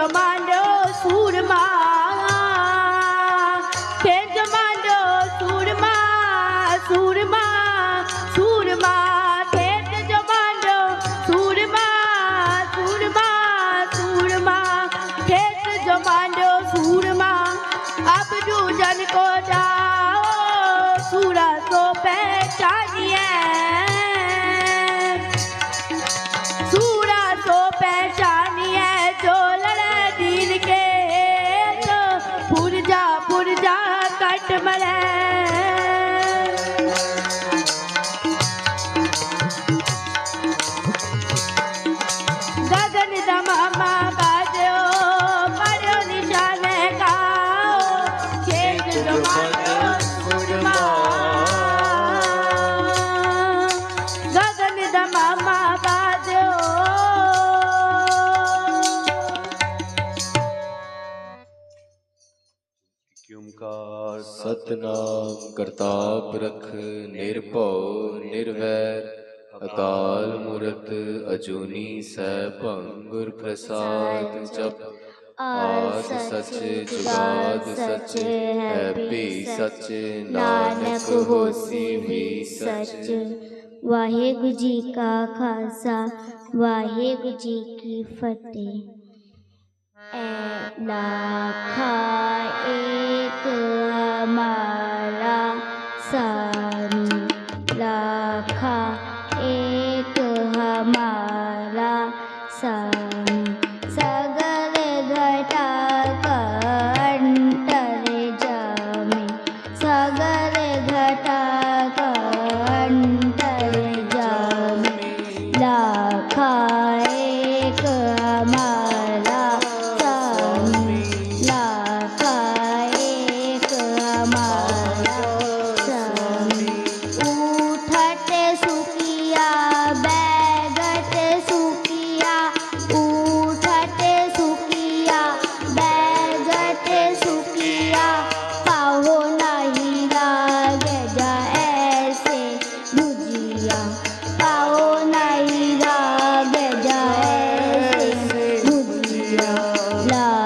your mind. ਅਕਾਲ ਮੂਰਤ ਅਜੂਨੀ ਸੈਭੰ ਗੁਰ ਪ੍ਰਸਾਦ ਜਪ। ਆਦ ਸੱਚ ਜੁਗਾਦ ਸੱਚ ਹੈ ਭੀ ਸੱਚ, ਨਾਨਕ ਹੋਸੀ ਵੀ ਸੱਚ। ਵਾਹਿਗੁਰੂ ਜੀ ਕਾ ਖਾਲਸਾ, ਵਾਹਿਗੁਰੂ ਜੀ ਕੀ ਫਤਿਹ। ਐ ਲਾਖਾ ਇੱਕ ਹਮਾਰਾ ਸਾ mom. love.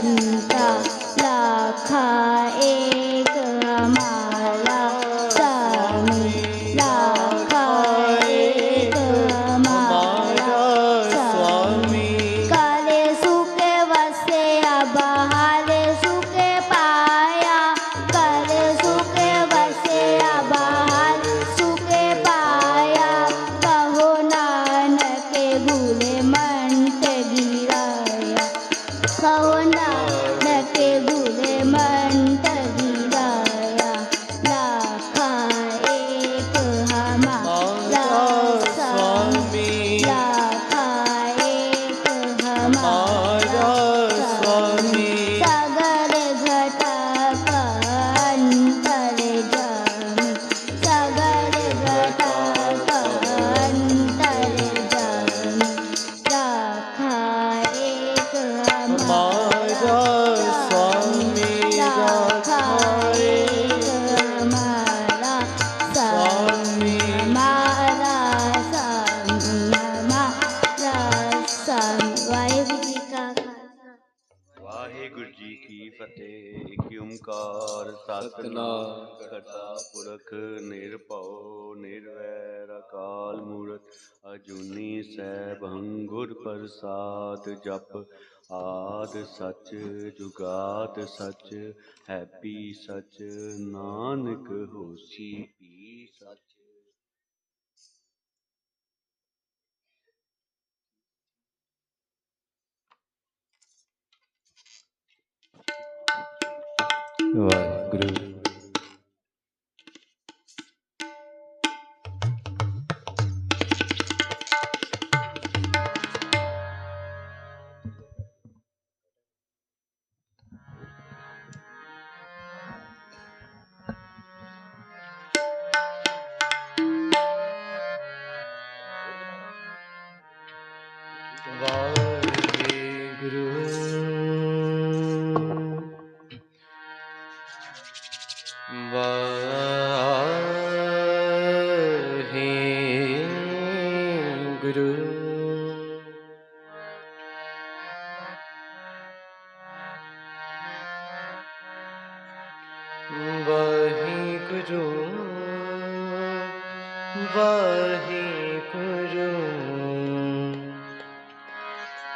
canta. ਸਤਨਾਮ ਕਰਤਾ ਪੁਰਖ ਨਿਰਭਉ, ਨਿਰਵੈਰ ਅਕਾਲ ਮੂਰਤ, ਅਜੂਨੀ ਸੈਭ ਹੰਗੁਰ ਪ੍ਰਸਾਦ ਜਪ। ਆਦ ਸੱਚ ਜੁਗਾਦ ਸੱਚ, ਹੈਪੀ ਸਚ, ਨਾਨਕ ਹੋਸੀ, ਪੀ ਸਚ। ਵਾਹਿਗੁਰੂ।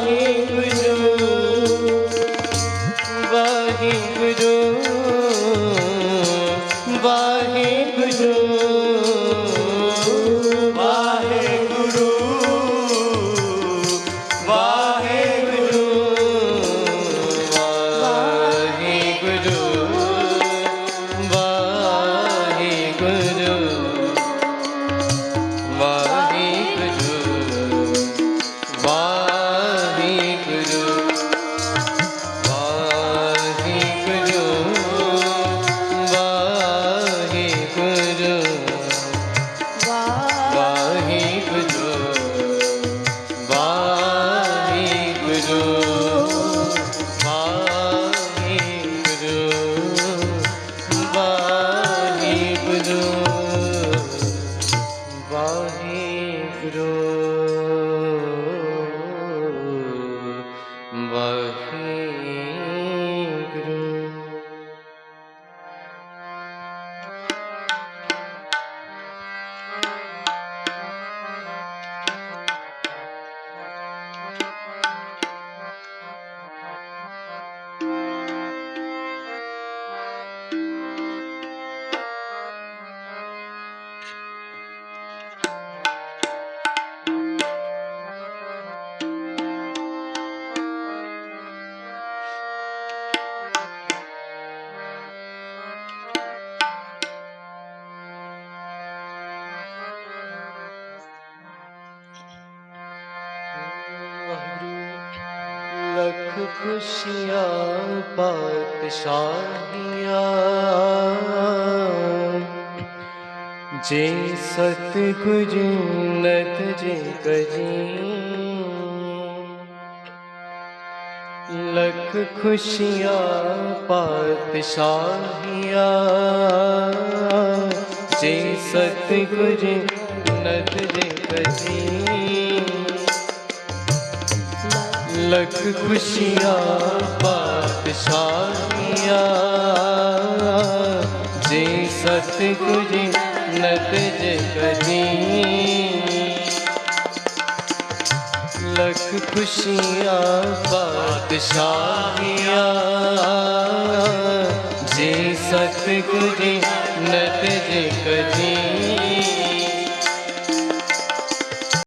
Oh. ਖੁਸ਼ੀਆਂ ਪਾਤਸ਼ਾਹੀਆਂ। ਜੇ ਸਤ ਗੁਜਨਤ ਜੇ ਕਜੀ ਲਖ ਖੁਸ਼ੀਆਂ ਪਾਤਸ਼ਾਹੀਆਂ। ਜੇ ਸਤ ਗੁਜਨਤ ਜੇ ਕਜੀ ਲੱਖ ਖੁਸ਼ੀਆਂ ਪਾਤਸ਼ਾਹੀਆਂ ਜੇ ਸਤਿਗੁਰ ਨਦ ਜੇ ਕਜੀ ਲੱਖ ਖੁਸ਼ੀਆਂ, ਬਾਦਸ਼ਾਹੀਆਂ। ਜੇ ਸਤਿਗੁਰ ਨਤ ਜੇ ਕਜੀ